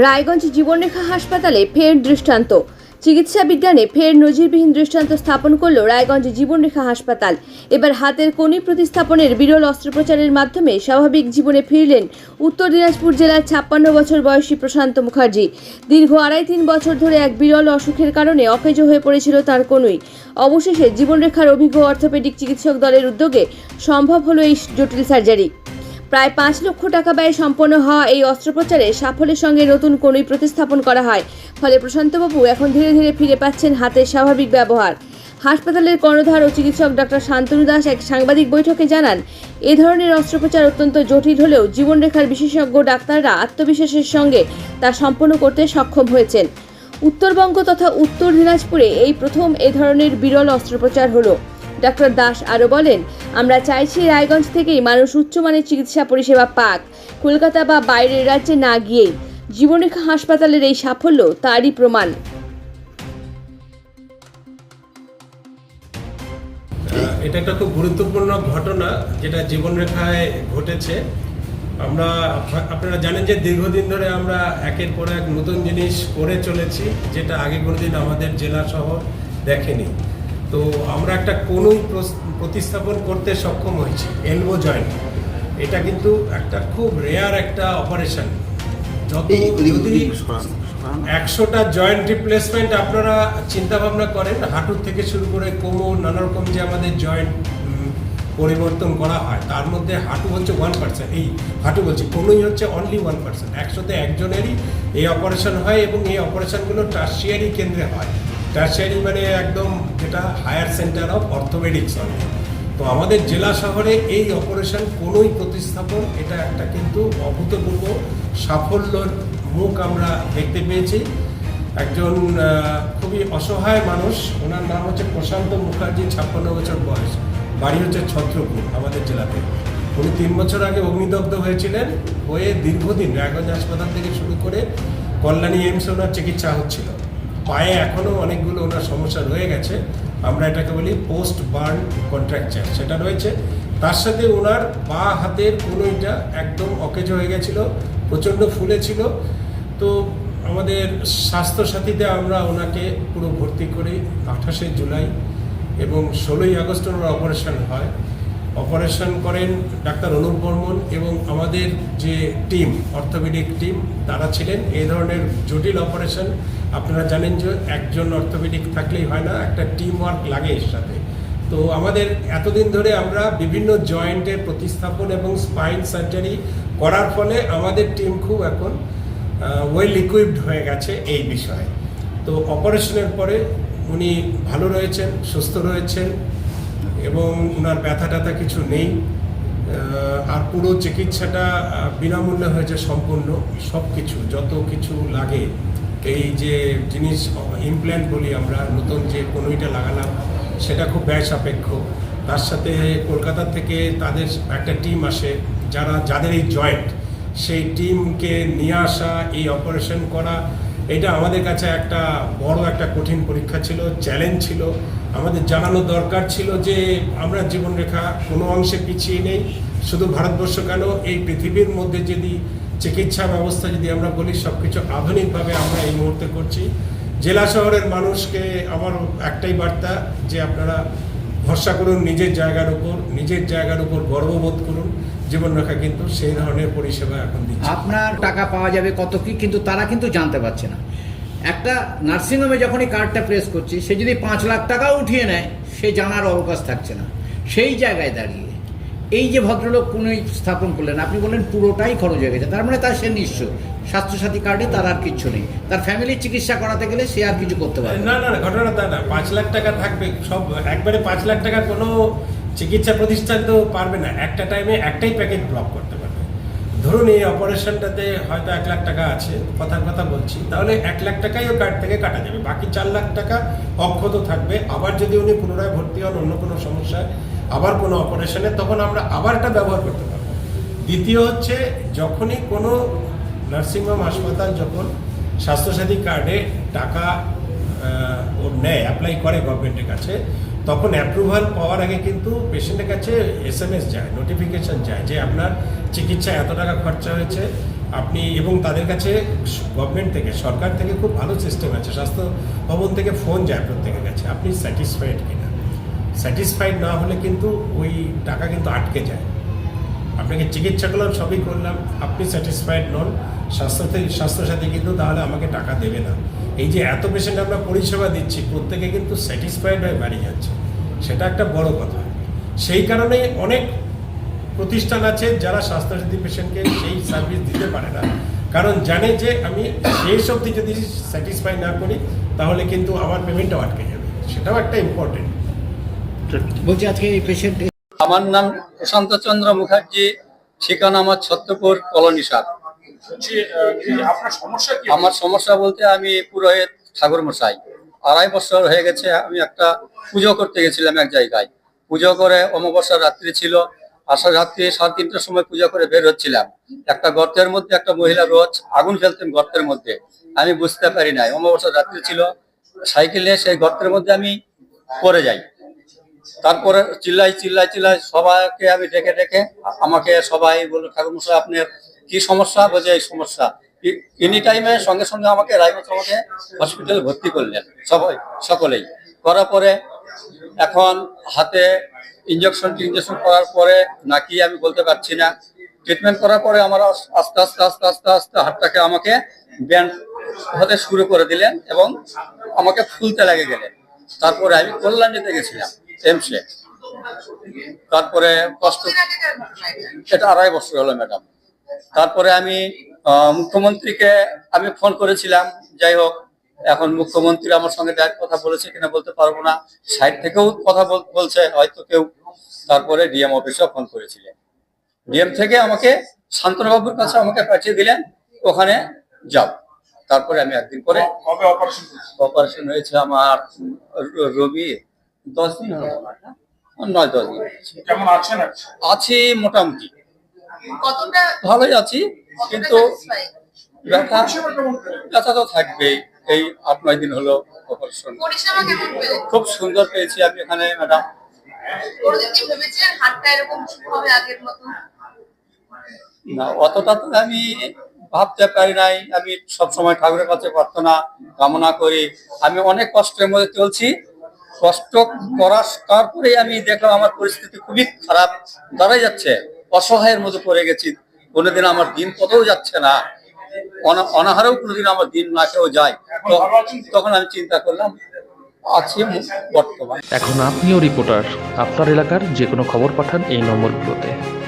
রায়গঞ্জ জীবনরেখা হাসপাতালে ফের দৃষ্টান্ত। চিকিৎসা বিজ্ঞানে ফের নজিরবিহীন দৃষ্টান্ত স্থাপন করল রায়গঞ্জ জীবনরেখা হাসপাতাল। এবার হাতের কণি প্রতিস্থাপনের বিরল অস্ত্রোপচারের মাধ্যমে স্বাভাবিক জীবনে ফিরলেন উত্তর দিনাজপুর জেলার ছাপ্পান্ন বছর বয়সী প্রশান্ত মুখার্জি। দীর্ঘ আড়াই তিন বছর ধরে এক বিরল অসুখের কারণে অকেজ হয়ে পড়েছিল তার কনুই অবশেষে জীবনরেখার অভিজ্ঞ অর্থোপেডিক চিকিৎসক দলের উদ্যোগে সম্ভব হলো এই জটিল সার্জারি। প্রায় পাঁচ লক্ষ টাকা ব্যয়ে সম্পন্ন হওয়া এই অস্ত্রোপচারে সাফল্যের সঙ্গে নতুন কনুই প্রতিস্থাপন করা হয়। ফলে প্রশান্তবাবু এখন ধীরে ধীরে ফিরে পাচ্ছেন হাতের স্বাভাবিক ব্যবহার। হাসপাতালের কর্ণধার ও চিকিৎসক ডক্টর শান্তনু দাস এক সাংবাদিক বৈঠকে জানান, এ ধরনের অস্ত্রোপচার অত্যন্ত জটিল হলেও জীবনরেখার বিশেষজ্ঞ ডাক্তাররা আত্মবিশ্বাসের সঙ্গে তা সম্পন্ন করতে সক্ষম হয়েছেন। উত্তরবঙ্গ তথা উত্তর দিনাজপুরে এই প্রথম এ ধরনের বিরল অস্ত্রোপচার হলো। ডক্টর দাস আরও বলেন, আমরা চাইছি রায়গঞ্জ থেকেই মানুষ উচ্চমানের চিকিৎসা পরিষেবা পাক। কলকাতা বা বাইরের রাজ্যে না গিয়েই জীবনরেখা হাসপাতালের এই সাফল্য তারই প্রমাণ। এটা একটা খুব গুরুত্বপূর্ণ ঘটনা যেটা জীবনরেখায় ঘটেছে। আমরা আপনারা জানেন যে দীর্ঘদিন ধরে আমরা একের পর এক নতুন জিনিস করে চলেছি, যেটা আগে কোনোদিন আমাদের জেলা শহর দেখেনি। তো আমরা একটা কোনোই প্রতিস্থাপন করতে সক্ষম হয়েছি এলবো জয়েন্ট। এটা কিন্তু একটা খুব রেয়ার একটা অপারেশন যত যদি একশোটা জয়েন্ট রিপ্লেসমেন্ট আপনারা চিন্তা ভাবনা করেন হাঁটুর থেকে শুরু করে কোমর নানা রকম যে আমাদের জয়েন্ট পরিবর্তন করা হয় তার মধ্যে হাঁটু হচ্ছে ওয়ান পার্সেন্ট এই হাঁটু বলছি কোনোই হচ্ছে অনলি ওয়ান পার্সেন্ট একশোতে একজনেরই এই অপারেশন হয় এবং এই অপারেশনগুলো টার্সিয়ারি কেন্দ্রে হয়। টার্সিয়ারি মানে একদম যেটা higher centre of orthopaedics only তো আমাদের জেলা শহরে এই অপারেশন কোনোই প্রতিস্থাপন, এটা একটা কিন্তু অভূতপূর্ব সাফল্যর মুখ আমরা দেখতে পেয়েছি। একজন খুবই অসহায় মানুষ, ওনার নাম হচ্ছে প্রশান্ত মুখার্জি, ছাপ্পান্ন বছর বয়স, বাড়ি হচ্ছে ছত্রপুর আমাদের জেলাতে। উনি তিন বছর আগে অগ্নিদগ্ধ হয়েছিলেন, হয়ে দীর্ঘদিন রায়গঞ্জ হাসপাতাল থেকে শুরু করে কল্যাণী এইমসে ওনার চিকিৎসা হচ্ছিল। পায়ে এখনও অনেকগুলো ওনার সমস্যা রয়ে গেছে। আমরা এটাকে বলি পোস্ট বার্ন কন্ট্রাকচার সেটা রয়েছে। তার সাথে ওনার বা হাতের কোনোইটা একদম অকেজ হয়ে গেছিল, প্রচণ্ড ফুলে ছিল। তো আমাদের স্বাস্থ্যসাথীতে আমরা ওনাকে পুরো ভর্তি করি আঠাশে জুলাই এবং ষোলোই আগস্ট ওনার অপারেশন হয়। অপারেশন করেন ডাক্তার অনুপ বর্মন এবং আমাদের যে টিম, অর্থোপেডিক টিম, তারা ছিলেন। এই ধরনের জটিল অপারেশন আপনারা জানেন যে একজন অর্থোপেডিক থাকলেই হয় না, একটা টিম ওয়ার্ক লাগে এর সাথে। তো আমাদের এতদিন ধরে আমরা বিভিন্ন জয়েন্টের প্রতিস্থাপন এবং স্পাইন সার্জারি করার ফলে আমাদের টিম খুব এখন ওয়েল ইকুইপড হয়ে গেছে এই বিষয়ে। তো অপারেশনের পরে উনি ভালো রয়েছেন, সুস্থ রয়েছেন। এবং ওনার ব্যথা ট্যাথা কিছু নেই। আর পুরো চিকিৎসাটা বিনামূল্যে হয়েছে সম্পূর্ণ সব কিছু, যত কিছু লাগে। এই যে জিনিস ইমপ্ল্যান্ট বলি আমরা, নতুন যে কোনোইটা লাগালাম, সেটা খুব ব্যয় সাপেক্ষ। তার সাথে কলকাতা থেকে তাদের একটা টিম আসে, যারা, যাদের এই জয়েন্ট সেই টিমকে নিয়ে আসা, এই অপারেশন করা, এটা আমাদের কাছে একটা বড় একটা কঠিন পরীক্ষা ছিল চ্যালেঞ্জ ছিল। আমাদের জানানো দরকার ছিল যে আমরা জীবনরেখা কোনো অংশে পিছিয়ে নেই, শুধু ভারতবর্ষ কেন? এই পৃথিবীর মধ্যে যদি চিকিৎসা ব্যবস্থা যদি আমরা বলি সব কিছু আধুনিকভাবে আমরা এই মুহূর্তে করছি। জেলা শহরের মানুষকে আমার একটাই বার্তা, যে আপনারা ভরসা করুন নিজের জায়গার উপর, নিজের জায়গার উপর গর্ববোধ করুন। জীবনরেখা কিন্তু সেই ধরনের পরিষেবা এখন দিচ্ছে। আপনার টাকা পাওয়া যাবে কত কি, কিন্তু তারা কিন্তু জানতে পারছে না। একটা নার্সিংহোমে যখনই কার্ডটা প্রেস করছি, সে যদি পাঁচ লাখ টাকাও উঠিয়ে নেয়, সে জানার অবকাশ থাকছে না। সেই জায়গায় দাঁড়িয়ে, এই যে ভদ্রলোক কোনো স্থাপন করলেন, আপনি বললেন পুরোটাই খরচ হয়ে গেছে, তার মানে তার সে নিঃস্ব। স্বাস্থ্যসাথী কার্ডে তার আর কিচ্ছু নেই। তার ফ্যামিলির চিকিৎসা করাতে গেলে সে আর কিছু করতে পারে না। না ঘটনা তা না। পাঁচ লাখ টাকা থাকবে, সব একবারে পাঁচ লাখ টাকা কোনো চিকিৎসা প্রতিষ্ঠান তো পারবে না। একটা টাইমে একটাই প্যাকেজ ব্লক করতে পারবে ধরুন এই অপারেশনটাতে হয়তো এক লাখ টাকা আছে, কথার কথা বলছি, তাহলে এক লাখ টাকাই ও কার্ড থেকে কাটা যাবে। বাকি চার লাখ টাকা অক্ষত থাকবে। আবার যদি উনি পুনরায় ভর্তি হন, অন্য কোনো সমস্যায় আবার কোনো অপারেশনে, তখন আমরা আবার এটা ব্যবহার করতে পারব। দ্বিতীয় হচ্ছে, যখনই কোনো নার্সিংহোম হাসপাতাল যখন স্বাস্থ্যসাথী কার্ডে টাকা ও নেয় অ্যাপ্লাই করে গভর্নমেন্টের কাছে তখন অ্যাপ্রুভাল পাওয়ার আগে কিন্তু পেশেন্টের কাছে এস এম এস যায় নোটিফিকেশন যায় যে আপনার চিকিৎসা এত টাকা খরচা হয়েছে। আপনি এবং তাদের কাছে গভর্নমেন্ট থেকে, সরকার থেকে খুব ভালো সিস্টেম আছে, স্বাস্থ্য ভবন থেকে ফোন যায় প্রত্যেকের কাছে, আপনি স্যাটিসফাইড কিনা? স্যাটিসফাইড না হলে কিন্তু ওই টাকা কিন্তু আটকে যায়। আপনাকে চিকিৎসা করলাম সবই করলাম, আপনি স্যাটিসফাইড নন। স্বাস্থ্যসাথী স্বাস্থ্যসাথী কিন্তু তাহলে আমাকে টাকা দেবে না। এই যে এত পেশেন্ট আমরা পরিষেবা দিচ্ছি প্রত্যেকে কিন্তু স্যাটিসফাইড হয়ে বাড়ি যাচ্ছে। সেটা একটা বড় কথা। সেই কারণে অনেক প্রতিষ্ঠান আছে যারা স্বাস্থ্যসাথী পেশেন্টকে সেই সার্ভিস দিতে পারে না। কারণ জানে যে আমি শেষ অবধি যদি স্যাটিসফাই না করি তাহলে কিন্তু আমার পেমেন্টটাও আটকে যাবে। সেটাও একটা ইম্পর্টেন্ট বলছি আজকে এই পেশেন্ট আমার নাম প্রশান্ত চন্দ্র মুখার্জি ঠিকানা আমার ছত্রপুর কলোনি সাত। আমার সমস্যা বলতে আমি পুরোহিত ঠাকুর মশাই। আড়াই বছর হয়ে গেছে, আমি একটা পুজো করতে গেছিলাম এক জায়গায়। পুজো করে অমাবস্যার রাত্রি ছিল, আষাঢ় রাত্রি সাড়ে তিনটার সময় পুজো করে বের হচ্ছিলাম। একটা গর্তের মধ্যে একটা মহিলা রোজ আগুন ফেলতেন গর্তের মধ্যে। আমি বুঝতে পারি নাই, অমাবস্যার রাত্রি ছিল, সাইকেলে সেই গর্তের মধ্যে আমি পড়ে যাই। তারপরে চিল্লাই চিল্লাই চিল্লাই সবাইকে আমি ডেকে ডেকে, আমাকে সবাই বলল, ঠাকুর মশাই, আপনার কি সমস্যা? বলছে, এই সমস্যা। এনি টাইমে সঙ্গে সঙ্গে আমাকে রায়গঞ্জ আমাকে হসপিটালে ভর্তি করলেন, সবাই, সকলেই। করার পরে এখন হাতে ইঞ্জেকশন টিনজেকশন করার পরে নাকি আমি বলতে পারছি না। ট্রিটমেন্ট করার পরে আমার আস্তে আস্তে আস্তে আস্তে আস্তে হাতটাকে আমাকে ব্যান্ড হতে শুরু করে দিলেন এবং আমাকে ফুলতে লেগে গেলেন তারপরে আমি কল্যাণীতে গেছিলাম এমসে তারপরে কষ্ট এটা আড়াই বছর হলো ম্যাডাম তারপরে আমি মুখ্যমন্ত্রীকে আমি ফোন করেছিলাম যাই হোক এখন মুখ্যমন্ত্রী আমার সঙ্গে ডাইরেক্ট কথা বলেছে কিনা বলতে পারব না। সাইড থেকেও কথা বলছে হয়তো কেউ। তারপরে ডিএম অফিসেও ফোন করেছিলেন। ডিএম থেকে আমাকে শান্তনুবাবুর কাছে আমাকে পাঠিয়ে দিলেন ওখানে যাও। তারপরে আমি একদিন পরে কবে অপারেশন হয়েছে? আমার রবি দশ দিন হলো। নয় দশ দিন আছি মোটামুটি। ভালোই আছি কিন্তু ব্যথা? ব্যথা তো থাকবেই এই আট নয় দিন হলো অপারেশন খুব সুন্দর পেয়েছি আমি এখানে ম্যাডাম না অতটা তো আমি ভাবতে পারি নাই। আমি সব সময় ঠাকুরের কাছে প্রার্থনা কামনা করি। আমি অনেক কষ্টের মধ্যে চলছি। কষ্ট করার তারপরে আমি দেখলাম আমার পরিস্থিতি খুবই খারাপ দাঁড়াই যাচ্ছে। অসহায়ের মধ্যে পড়ে গেছি। কোনোদিন আমার দিন কতও যাচ্ছে না। অনা- অনাহারেও কোনোদিন আমার দিন না কেউ যায়। তখন আমি চিন্তা করলাম, আছি বর্তমান। এখন আপনিও রিপোর্টার আপনার এলাকার যে কোনো খবর পাঠান এই নম্বরগুলোতে।